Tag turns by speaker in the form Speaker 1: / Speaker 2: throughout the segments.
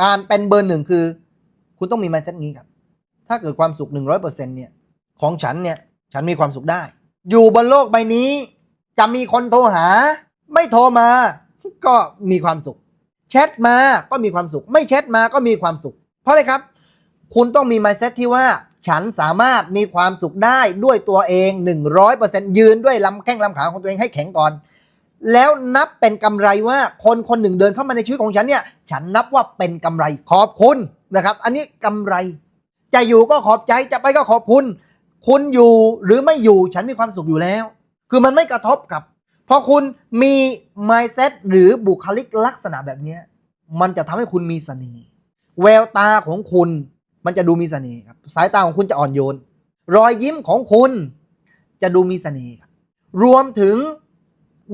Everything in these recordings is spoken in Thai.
Speaker 1: การเป็นเบอร์หนึ่งคือ คุณต้องมี mindset นี้ครับ ถ้าเกิดความสุข 100%เนี่ยของฉันเนี่ยฉันมีความสุขได้ อยู่บนโลกใบนี้ จะมีคนโทรหา ไม่โทรมา ก็มีความสุขแชทมาก็มีความสุข ไม่แชทมาก็มีความสุข เพราะอะไรครับ คุณต้องมี mindset ที่ว่าฉันสามารถมีความสุขได้ด้วยตัวเอง 100%ยืนด้วยลำแข้งลำขาของตัวเองให้แข็งก่อน แล้วนับเป็นกำไรว่าคนคนหนึ่งเดินเข้ามาในชีวิตของฉันเนี่ยฉันนับว่าเป็นกำไรขอบคุณนะครับ อันนี้กำไร จะอยู่ก็ขอบใจจะไปก็ขอบคุณ คุณอยู่หรือไม่อยู่ฉันมีความสุขอยู่แล้ว คือมันไม่กระทบกับพอคุณมี mindset หรือบุคลิกลักษณะแบบนี้มันจะทำให้คุณมีเสน่ห์แววตาของคุณมันจะดูมีเสน่ห์ครับสายตาของคุณจะอ่อนโยน รอยยิ้มของคุณจะดูมีเสน่ห์ครับรวมถึง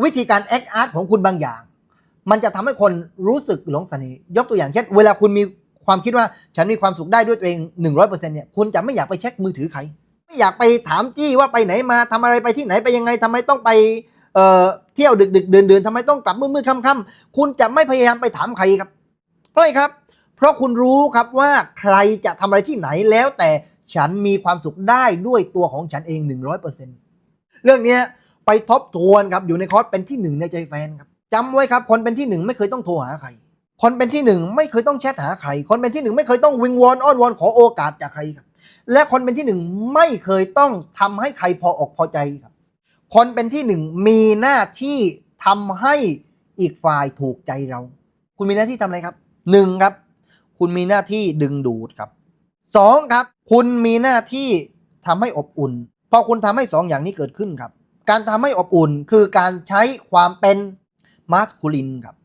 Speaker 1: วิธีการ act art ของคุณบางอย่าง มันจะทำให้คนรู้สึกหลงเสน่ห์ยกตัวอย่างเช่น เวลาคุณมีความคิดว่าฉันมีความสุขได้ด้วยตัวเอง 100%เนี่ยคุณจะไม่อยากไปเช็คมือถือใคร ไม่อยากไปถามจี้ว่าไปไหนมาทำอะไรไปที่ไหนไปยังไงทำไมต้องไปเอ่อเที่ยวดึกดึกเดินเดินทำไมต้องกลับมืดมืดค่ำค่ำคุณจะไม่พยายามไปถามใครครับ เพราะอะไรครับ เพราะคุณรู้ครับว่าใครจะทำอะไรที่ไหนแล้วแต่ฉันมีความสุขได้ด้วยตัวของฉันเอง 100%เรื่องเนี้ย ไปทบทวนครับอยู่ในคอร์สเป็นที่หนึ่งในใจแฟนครับจำไว้ครับคนเป็นที่หนึ่งไม่เคยต้องโทรหาใครคนเป็นที่หนึ่งไม่เคยต้องแชทหาใคร คนเป็นที่หนึ่งไม่เคยต้องวิงวอนอ้อนวอนขอโอกาสจากใครครับ และคนเป็นที่หนึ่งไม่เคยต้องทำให้ใครพออกพอใจครับ คนเป็นที่หนึ่งมีหน้าที่ทำให้อีกฝ่ายถูกใจเรา คุณมีหน้าที่ทำอะไรครับหนึ่งครับ คุณมีหน้าที่ดึงดูดครับสองครับ คุณมีหน้าที่ทำให้อบอุ่น พอคุณทำให้สองอย่างนี้เกิดขึ้นครับ การทำให้อบอุ่นคือการใช้ความเป็นมาสคูลินครับ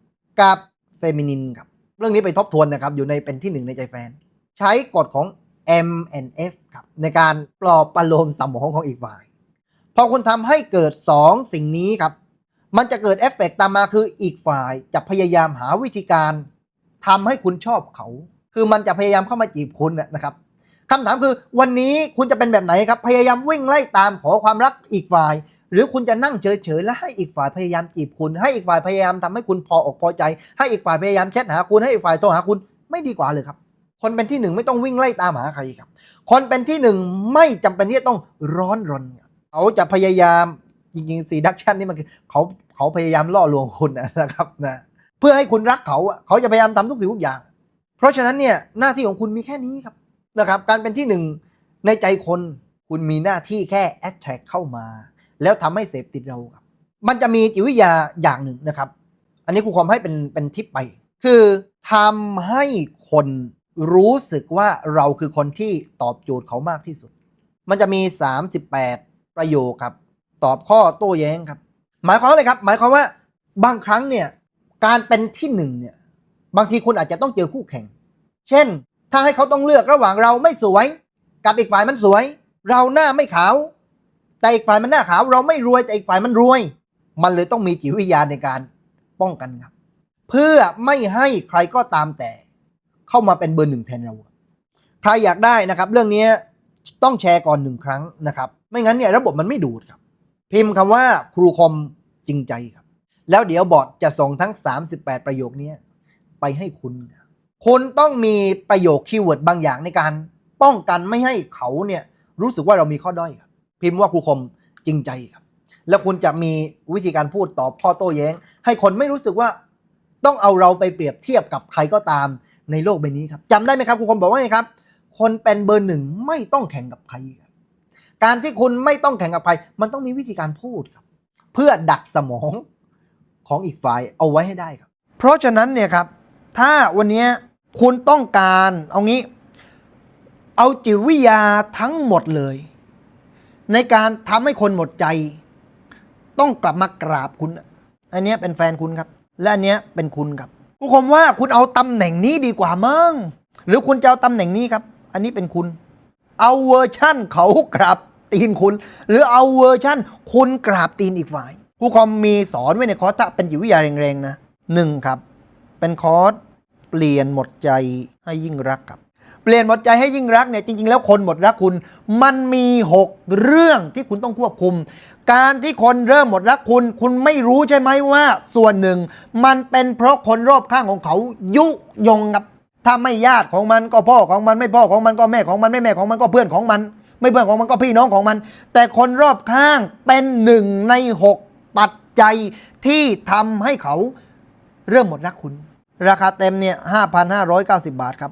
Speaker 1: กับเฟมินินครับเรื่องนี้ไปทบทวนนะครับอยู่ในเป็นที่หนึ่งในใจแฟน ใช้กฎของ M N F ครับในการปลอบประโลมสมองของอีกฝ่าย พอคุณทำให้เกิด 2 สิ่งนี้ครับ มันจะเกิดเอฟเฟกตามมาคืออีกฝ่ายจะพยายามหาวิธีการทำให้คุณชอบเขา คือมันจะพยายามเข้ามาจีบคุณน่ะนะครับคำถามคือวันนี้คุณจะเป็นแบบไหนครับ พยายามวิ่งไล่ตามขอความรักอีกฝ่าย หรือคุณจะนั่งเฉยๆและให้อีกฝ่ายพยายามจีบคุณ ให้อีกฝ่ายพยายามทำให้คุณพออกพอใจ ให้อีกฝ่ายพยายามแชทหาคุณให้อีกฝ่ายโทรหาคุณไม่ดีกว่าเลยครับ คนเป็นที่หนึ่งไม่ต้องวิ่งไล่ตามหาใครครับ คนเป็นที่หนึ่งไม่จำเป็นที่จะต้องร้อนรนเขาจะพยายามจริงๆซีดักชันนี่มันคือเขาเขาพยายามล่อลวงคุณนะครับนะเพื่อให้คุณรักเขาอะเขาจะพยายามทำทุกสิ่งทุกอย่าง เพราะฉะนั้นเนี่ยหน้าที่ของคุณมีแค่นี้ครับนะครับ การเป็นที่หนึ่งในใจคนคุณมีหน้าที่แค่ attract เข้ามา แล้วทำให้เสพติดเราครับ มันจะมีจิตวิทยาอย่างหนึ่งนะครับ อันนี้ครูคอมให้เป็นเป็นทิปไป คือทำให้คนรู้สึกว่าเราคือคนที่ตอบโจทย์เขามากที่สุด มันจะมี 38 ประโยคครับ ตอบข้อโต้แย้งครับ หมายความอะไรครับ หมายความว่าบางครั้งเนี่ยการเป็นที่หนึ่งเนี่ยบางทีคุณอาจจะต้องเจอคู่แข่ง เช่น ถ้าให้เขาต้องเลือกระหว่างเราไม่สวย กับอีกฝ่ายมันสวย เราหน้าไม่ขาว แต่อีกฝ่ายมันหน้าขาว เราไม่รวยแต่อีกฝ่ายมันรวย มันเลยต้องมีจิตวิทยาในการป้องกันครับ เพื่อไม่ให้ใครก็ตามแต่ เข้ามาเป็นเบอร์หนึ่งแทนเรา ใครอยากได้นะครับ เรื่องนี้ต้องแชร์ก่อนหนึ่งครั้งนะครับ ไม่งั้นเนี่ยระบบมันไม่ดูดครับ พิมพ์คำว่าครูคอมจริงใจครับ แล้วเดี๋ยวบอทจะส่งทั้ง 38 ประโยคนี้ไปให้คุณคุณต้องมีประโยคคีย์เวิร์ดบางอย่างในการป้องกันไม่ให้เขาเนี่ยรู้สึกว่าเรามีข้อด้อยครับ พิมพ์ว่าครูคมจริงใจครับ แล้วคุณจะมีวิธีการพูดตอบข้อโต้แย้ง ให้คนไม่รู้สึกว่าต้องเอาเราไปเปรียบเทียบกับใครก็ตามในโลกใบนี้ครับจำได้ไหมครับครูคมบอกว่าไงครับ คนเป็นเบอร์หนึ่งไม่ต้องแข่งกับใครครับการที่คุณไม่ต้องแข่งกับใครมันต้องมีวิธีการพูดครับ เพื่อดักสมองของอีกฝ่ายเอาไว้ให้ได้ครับ เพราะฉะนั้นเนี่ยครับ ถ้าวันนี้คุณต้องการเอางี้ เอาจิตวิทยาทั้งหมดเลย ในการทำให้คนหมดใจ ต้องกลับมากราบคุณ อันนี้เป็นแฟนคุณครับ และอันนี้เป็นคุณครับผู้ชมว่าคุณเอาตำแหน่งนี้ดีกว่ามั้งหรือคุณจะเอาตำแหน่งนี้ครับ อันนี้เป็นคุณ เอาเวอร์ชั่นเขากราบตีนคุณ หรือเอาเวอร์ชั่นคุณกราบตีนอีกฝ่าย ผู้คอมมีสอนไว้ในคอร์สเป็นจิตวิทยาแรงๆนะหนึ่งครับ เป็นคอร์สเปลี่ยนหมดใจให้ยิ่งรักครับ เปลี่ยนหมดใจให้ยิ่งรักเนี่ยจริง ๆ แล้วคนหมดรักคุณ มันมี 6 เรื่องที่คุณต้องควบคุม การที่คนเริ่มหมดรักคุณ คุณไม่รู้ใช่ไหมว่า ส่วนหนึ่ง มันเป็นเพราะคนรอบข้างของเขายุยงครับถ้าไม่ญาติของมันก็พ่อของมันไม่พ่อของมันก็แม่ของมันไม่แม่ของมันก็เพื่อนของมัน ไม่เพื่อนของมันก็พี่น้องของมัน แต่คนรอบข้างเป็นหนึ่งในหกปัจจัยที่ทำให้เขาเริ่มหมดรักคุณ ราคาเต็มเนี่ย 5,590 บาทครับ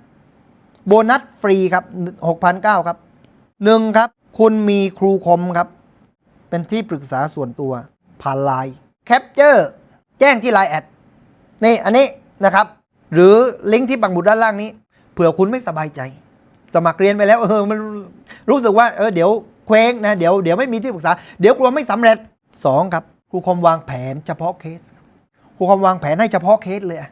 Speaker 1: โบนัสฟรีครับ6,900ครับหนึ่งครับ คุณมีครูคมครับ เป็นที่ปรึกษาส่วนตัวผ่านไลน์แคปเจอร์แจ้งที่ไลน์แอดนี่อันนี้นะครับ หรือลิงก์ที่ปักหมุดด้านล่างนี้ เผื่อคุณไม่สบายใจ สมัครเรียนไปแล้วเออมันรู้สึกว่าเออเดี๋ยวเคว้งนะเดี๋ยวเดี๋ยวไม่มีที่ปรึกษา เดี๋ยวกลัวไม่สำเร็จสองครับครูคมวางแผนเฉพาะเคสครับครูคมวางแผนให้เฉพาะเคสเลยอะ